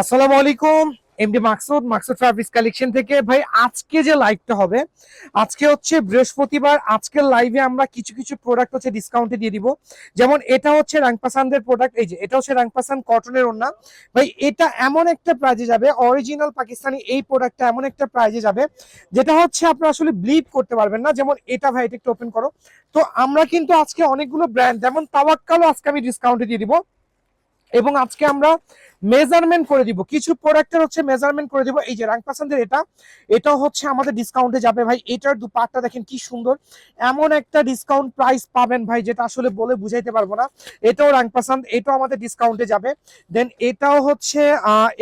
আসসালামু আলাইকুম MD Maksud Maksud Travis collection থেকে। ভাই, আজকে যে লাইভটা হবে, আজকে হচ্ছে বৃহস্পতিবার আজকের লাইভে আমরা কিছু কিছু প্রোডাক্ট হচ্ছে ডিসকাউন্টে দিয়ে দিব। যেমন এটা হচ্ছে রাংপাসানদের প্রোডাক্ট এই যে, এটা হচ্ছে রাংপাসান কটনের ওন্না ভাই, এটা এমন একটা প্রাইজে যাবে অরিজিনাল পাকিস্তানি এই প্রোডাক্টটা এমন একটা প্রাইজে যাবে, যেটা হচ্ছে আপনারা আসলে বিলিভ করতে পারবেন না। যেমন এটা ভাই, এটা একটু ওপেন করো। তো আমরা কিন্তু আজকে অনেকগুলো ব্র্যান্ড যেমন তাওয়াক্কালও আজকে আমি ডিসকাউন্টে দিয়ে দিব। এবং আজকে আমরা মেজারমেন্ট করে দিব। কিছু প্রোডাক্টের হচ্ছে মেজারমেন্ট করে দিব। এই যে রাং পাসান্দের এটা, এটাও হচ্ছে আমাদের ডিসকাউন্টে যাবে ভাই। এটার দু দুপাটটা দেখেন কি সুন্দর। এমন একটা ডিসকাউন্ট প্রাইস পাবেন ভাই, যেটা আসলে বলে বুঝাইতে পারব না। এটাও রাং পাসান্দ এটাও আমাদের ডিসকাউন্টে যাবে। দেন এটাও হচ্ছে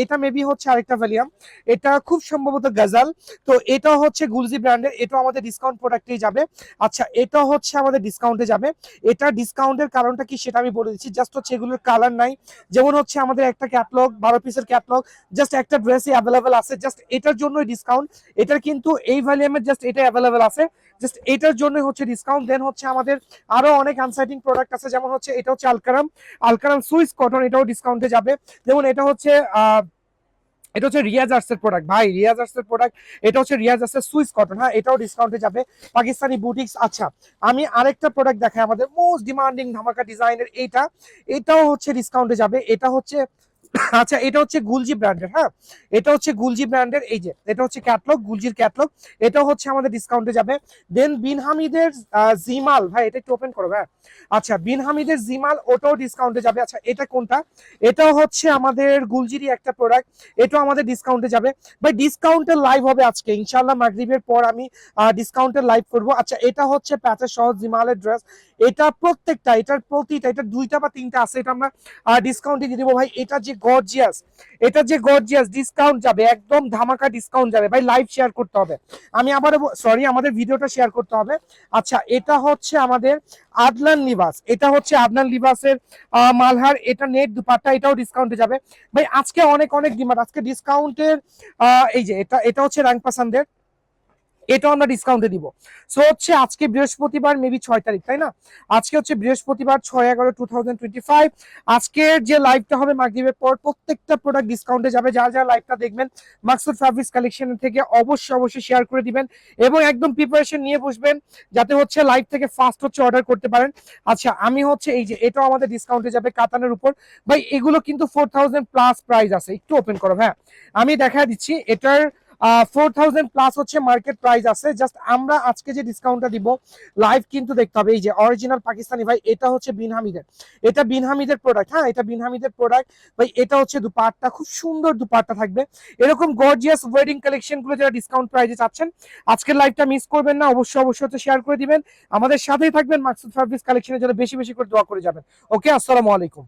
এটা মেবি হচ্ছে আরেকটা ভ্যালিয়াম। এটা খুব সম্ভবত গাজাল। তো এটা হচ্ছে গুলজি ব্র্যান্ডের, এটাও আমাদের ডিসকাউন্ট প্রোডাক্টেই যাবে। আচ্ছা এটা হচ্ছে আমাদের ডিসকাউন্টে যাবে। এটা ডিসকাউন্টের কারণটা কি সেটা আমি বলে দিচ্ছি। জাস্ট হচ্ছে এগুলোর কালার নাই। যেমন হচ্ছে আমাদের একটা ক্যাটলগ বারো পিসের ক্যাটলগ জাস্ট একটা ড্রেসই অ্যাভেলেবেল আছে জাস্ট এটার জন্যই ডিসকাউন্ট এটার কিন্তু এই ভ্যালিয়ামের জাস্ট এটা অ্যাভেলেবেল আছে জাস্ট এটার জন্যই হচ্ছে ডিসকাউন্ট দেন হচ্ছে আমাদের আরও অনেক আনসাইটিং প্রোডাক্ট আছে, যেমন হচ্ছে এটা হচ্ছে আলকারাম আলকারাম সুইস কটন এটাও ডিসকাউন্টে যাবে, যেমন এটা হচ্ছে, আহ, এটা হচ্ছে রিয়াজ আর্টসের প্রোডাক্ট ভাই রিয়াজ আর্টসের প্রোডাক্ট এটা হচ্ছে রিয়াজ আর্টসের সুইস কটন হ্যাঁ এটাও ডিসকাউন্টে যাবে, পাকিস্তানি বুটিক্স আচ্ছা আমি আরেকটা প্রোডাক্ট দেখাই আমাদের মোস্ট ডিমান্ডিং ধামাকা ডিজাইনের এইটা, এটাও হচ্ছে ডিসকাউন্টে যাবে, এটা হচ্ছে আচ্ছা এটা হচ্ছে গুলজি ব্র্যান্ডের হ্যাঁ? এটা হচ্ছে গুলজি ব্র্যান্ডের, এই যে, এটা হচ্ছে ক্যাটলগ গুলজির ক্যাটলগ এটাও হচ্ছে আমাদের ডিসকাউন্টে যাবে। দেন বিন হামিদের জিমাল, ভাই, এটা একটু ওপেন করো হ্যাঁ? আচ্ছা বিন হামিদের জিমাল, ওটাও ডিসকাউন্টে যাবে। আচ্ছা এটা কোনটা? এটাও হচ্ছে আমাদের গুলজিরই একটা প্রোডাক্ট এটাও আমাদের ডিসকাউন্টে যাবে। ভাই ডিসকাউন্টের লাইভ হবে আজকে ইনশাল্লাহ মাগরিবের পর আমি ডিসকাউন্টের লাইভ করব। আচ্ছা এটা হচ্ছে প্যাচের সহ জিমালের ড্রেস এটা প্রত্যেকটা, এটার প্রতিটা, এটা দুইটা বা তিনটা আছে, এটা আমরা ডিসকাউন্টে দিয়ে দেবো। ভাই, এটা যে গর্জিয়াস এটা যে গর্জিয়াস ডিসকাউন্ট যাবে, একদম ধামাকা ডিসকাউন্ট যাবে। ভাই লাইভ শেয়ার করতে হবে। আমি আবার সরি আমাদের ভিডিওটা শেয়ার করতে হবে। আচ্ছা এটা হচ্ছে আমাদের আদলান লিবাস এটা হচ্ছে আদনান লিবাসের মালহার। এটা নেট দুপাট্টা, এটাও ডিসকাউন্টে যাবে। ভাই, আজকে অনেক অনেক ডিমান্ড আজকে ডিসকাউন্টের এই যে, এটা এটা হচ্ছে র্যাঙ্ক এটাও আমরা ডিসকাউন্টে দিব। সো হচ্ছে আজকে বৃহস্পতিবার মেবি ছয় তারিখ, তাই না? আজকে হচ্ছে বৃহস্পতিবার, ছয় এগারো টু আজকের যে লাইভটা হবে মাগরীবের পর, প্রত্যেকটা প্রোডাক্ট ডিসকাউন্টে যাবে। যারা যারা লাইভটা দেখবেন মাকসুদ ফ্যাব্রিক্স কালেকশন থেকে অবশ্যই অবশ্যই শেয়ার করে দিবেন এবং একদম প্রিপারেশন নিয়ে বসবেন, যাতে হচ্ছে লাইভ থেকে ফার্স্ট হচ্ছে অর্ডার করতে পারেন। আচ্ছা আমি হচ্ছে এই যে, এটাও আমাদের ডিসকাউন্টে যাবে কাতানের উপর। ভাই, এগুলো কিন্তু ফোর প্লাস প্রাইস আছে। একটু ওপেন করো হ্যাঁ। আমি দেখা দিচ্ছি, এটার ফোর থাউজেন্ড প্লাস হচ্ছে মার্কেট প্রাইস আছে। জাস্ট আমরা আজকে যে ডিসকাউন্টটা দিব লাইভ কিন্তু দেখতে হবে। এই যে অরিজিনাল পাকিস্তানি ভাই, এটা হচ্ছে বিন হামিদের এটা বিন হামিদের প্রোডাক্ট হ্যাঁ এটা বিন হামিদের প্রোডাক্ট ভাই, এটা হচ্ছে দুপাটটা, খুব সুন্দর দুপাটটা থাকবে। এরকম গর্জিয়াস ওয়েডিং কালেকশনগুলো যারা ডিসকাউন্ট প্রাইসে চাচ্ছেন, আজকের লাইভটা মিস করবেন না। অবশ্যই অবশ্যই হচ্ছে শেয়ার করে দিবেন। আমাদের সাথেই থাকবেন মাকসুদ সার্ভিস কালেকশনের জন্য বেশি বেশি করে দোয়া করে যাবেন। ওকে আসসালামু আলাইকুম।